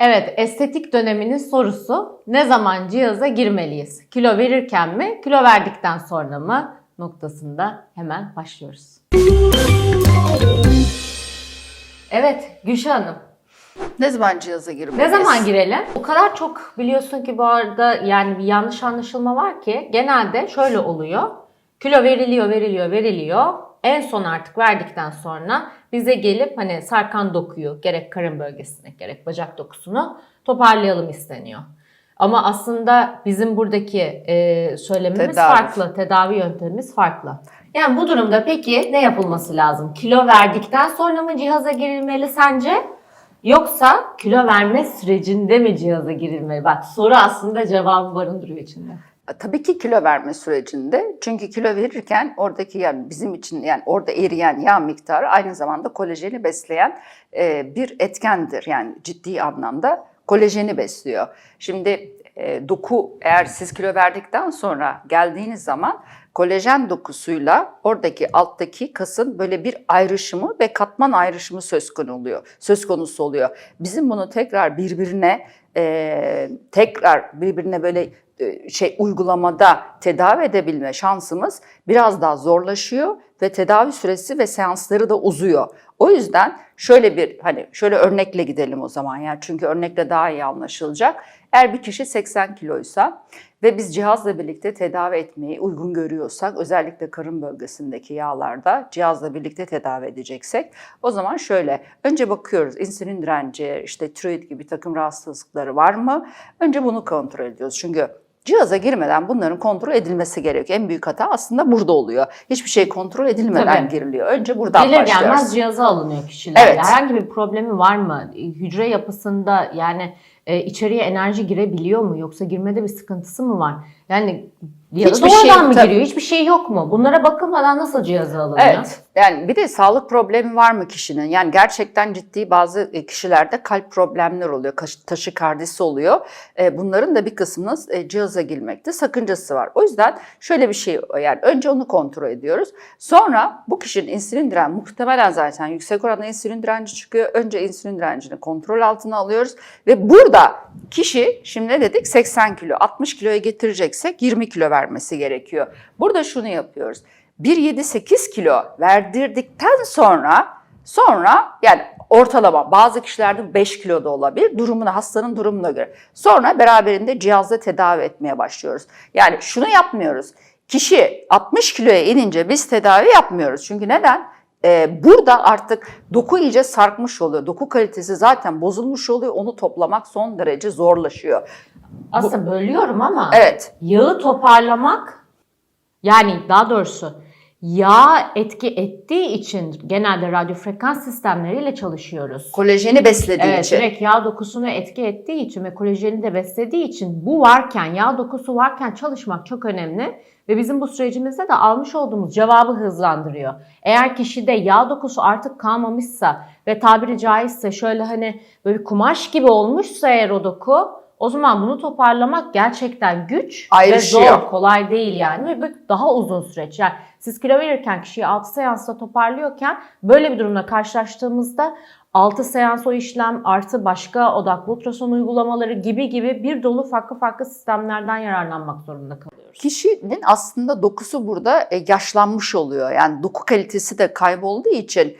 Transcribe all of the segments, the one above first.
Evet, estetik döneminin sorusu ne zaman cihaza girmeliyiz? Kilo verirken mi, kilo verdikten sonra mı? Noktasında hemen başlıyoruz. Evet, Gülşah Hanım. Ne zaman cihaza girmeliyiz? Ne zaman girelim? O kadar çok biliyorsun ki bu arada yani bir yanlış anlaşılma var ki genelde şöyle oluyor. Kilo veriliyor, veriliyor, veriliyor. En son artık verdikten sonra bize gelip hani sarkan dokuyu gerek karın bölgesine gerek bacak dokusunu toparlayalım isteniyor. Ama aslında bizim buradaki e, söylemimiz Tedavi. farklı, tedavi yöntemimiz farklı. Yani bu durumda peki ne yapılması lazım? Kilo verdikten sonra mı cihaza girilmeli sence? Yoksa kilo verme sürecinde mi cihaza girilmeli? Bak soru aslında cevabı barındırıyor içinde. Tabii ki kilo verme sürecinde. Çünkü kilo verirken oradaki yani bizim için yani orada eriyen yağ miktarı aynı zamanda kolajeni besleyen e, bir etkendir. Yani ciddi anlamda kolajeni besliyor. Şimdi e, doku eğer siz kilo verdikten sonra geldiğiniz zaman kolajen dokusuyla oradaki alttaki kasın böyle bir ayrışımı ve katman ayrışımı söz konusu oluyor. Söz konusu oluyor. Bizim bunu tekrar birbirine e, tekrar birbirine böyle e, şey uygulamada tedavi edebilme şansımız biraz daha zorlaşıyor ve tedavi süresi ve seansları da uzuyor. O yüzden şöyle bir hani şöyle örnekle gidelim o zaman yani çünkü örnekle daha iyi anlaşılacak. Eğer bir kişi 80 kiloysa ve biz cihazla birlikte tedavi etmeyi uygun görüyorsak özellikle karın bölgesindeki yağlarda cihazla birlikte tedavi edeceksek o zaman şöyle önce bakıyoruz insülin direnci işte tiroid gibi takım rahatsızlıkları var mı? Önce bunu kontrol ediyoruz çünkü Cihaza girmeden bunların kontrol edilmesi gerekiyor. En büyük hata aslında burada oluyor. Hiçbir şey kontrol edilmeden Tabii. giriliyor. Önce buradan Gelir başlıyoruz. gelmez cihaza alınıyor kişiler. Evet. Herhangi bir problemi var mı? Hücre yapısında yani e, içeriye enerji girebiliyor mu? Yoksa girmede bir sıkıntısı mı var? Yani ya da Hiçbir doğrudan şey- mı tabii. giriyor? Hiçbir şey yok mu? Bunlara bakılmadan nasıl cihaza alınıyor? Evet. Yani bir de sağlık problemi var mı kişinin? Yani gerçekten ciddi bazı e, kişilerde kalp problemler oluyor, taşikardisi oluyor. E, Bunların da bir kısmının e, cihaza girmekte sakıncası var. O yüzden şöyle bir şey yani önce onu kontrol ediyoruz. Sonra bu kişinin insülin direnci muhtemelen zaten yüksek oranda insülin direnci çıkıyor. Önce insülin direncini kontrol altına alıyoruz ve burada kişi şimdi ne dedik 80 kilo 60 kiloya getireceksek 20 kilo vermesi gerekiyor. Burada şunu yapıyoruz. 1-7-8 kilo verdirdikten sonra sonra yani ortalama bazı kişilerde 5 kilo da olabilir durumuna hastanın durumuna göre. Sonra beraberinde cihazla tedavi etmeye başlıyoruz. Yani şunu yapmıyoruz. Kişi 60 kiloya inince biz tedavi yapmıyoruz. Çünkü neden? Ee, burada artık doku iyice sarkmış oluyor. Doku kalitesi zaten bozulmuş oluyor. Onu toplamak son derece zorlaşıyor. Aslında bölüyorum ama Evet. yağı toparlamak yani daha doğrusu yağ etki ettiği için genelde radyo frekans sistemleriyle çalışıyoruz. Kolajeni beslediği Evet, için. direkt yağ dokusunu etki ettiği için ve kolajeni de beslediği için bu varken, yağ dokusu varken çalışmak çok önemli. Ve bizim bu sürecimizde de almış olduğumuz cevabı hızlandırıyor. Eğer kişide yağ dokusu artık kalmamışsa ve tabiri caizse şöyle hani böyle kumaş gibi olmuşsa eğer o doku o zaman bunu toparlamak gerçekten güç Ayrışıyor. ve zor, kolay değil yani. Ve daha uzun süreç. Yani siz kilo verirken kişiyi 6 seansla toparlıyorken böyle bir durumla karşılaştığımızda 6 seans o işlem artı başka odaklı ultrason uygulamaları gibi gibi bir dolu farklı farklı sistemlerden yararlanmak zorunda kalıyoruz. Kişinin aslında dokusu burada e, yaşlanmış oluyor. Yani doku kalitesi de kaybolduğu için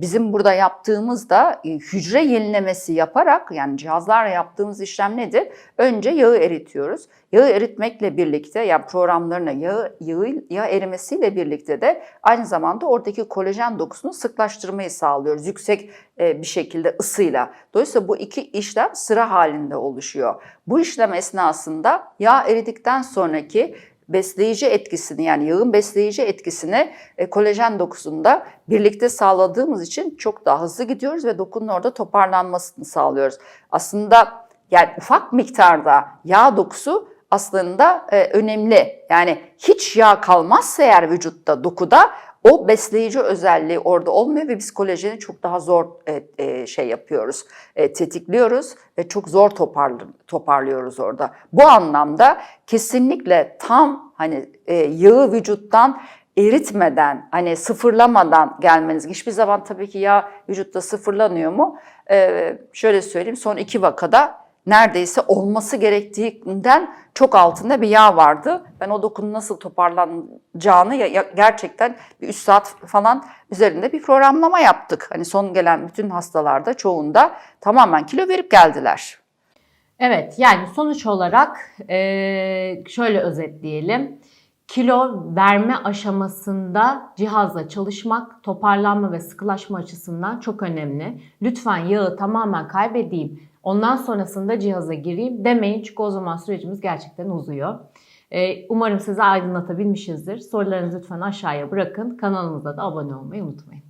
bizim burada yaptığımız da e, hücre yenilemesi yaparak yani cihazlarla yaptığımız işlem nedir? Önce yağı eritiyoruz. Yağı eritmekle birlikte yani programlarına yağı, yağı, yağ erimesiyle birlikte de aynı zamanda oradaki kolajen dokusunu sıklaştırmayı sağlıyoruz. Yüksek e, bir şekilde ısıyla. Dolayısıyla bu iki işlem sıra halinde oluşuyor. Bu işlem esnasında yağ eridikten sonraki besleyici etkisini yani yağın besleyici etkisini e, kolajen dokusunda birlikte sağladığımız için çok daha hızlı gidiyoruz ve dokunun orada toparlanmasını sağlıyoruz. Aslında yani ufak miktarda yağ dokusu aslında e, önemli. Yani hiç yağ kalmazsa eğer vücutta dokuda o besleyici özelliği orada olmuyor ve biz kolajeni çok daha zor e, e, şey yapıyoruz, e, tetikliyoruz ve çok zor toparlı, toparlıyoruz orada. Bu anlamda kesinlikle tam hani e, yağı vücuttan eritmeden hani sıfırlamadan gelmeniz hiçbir zaman tabii ki yağ vücutta sıfırlanıyor mu? Ee, şöyle söyleyeyim son iki vakada neredeyse olması gerektiğinden çok altında bir yağ vardı. Ben o dokunun nasıl toparlanacağını gerçekten bir 3 saat falan üzerinde bir programlama yaptık. Hani son gelen bütün hastalarda çoğunda tamamen kilo verip geldiler. Evet yani sonuç olarak şöyle özetleyelim. Kilo verme aşamasında cihazla çalışmak toparlanma ve sıkılaşma açısından çok önemli. Lütfen yağı tamamen kaybedeyim ondan sonrasında cihaza gireyim demeyin çünkü o zaman sürecimiz gerçekten uzuyor. Eee, umarım sizi aydınlatabilmişizdir. Sorularınızı lütfen aşağıya bırakın. Kanalımıza da abone olmayı unutmayın.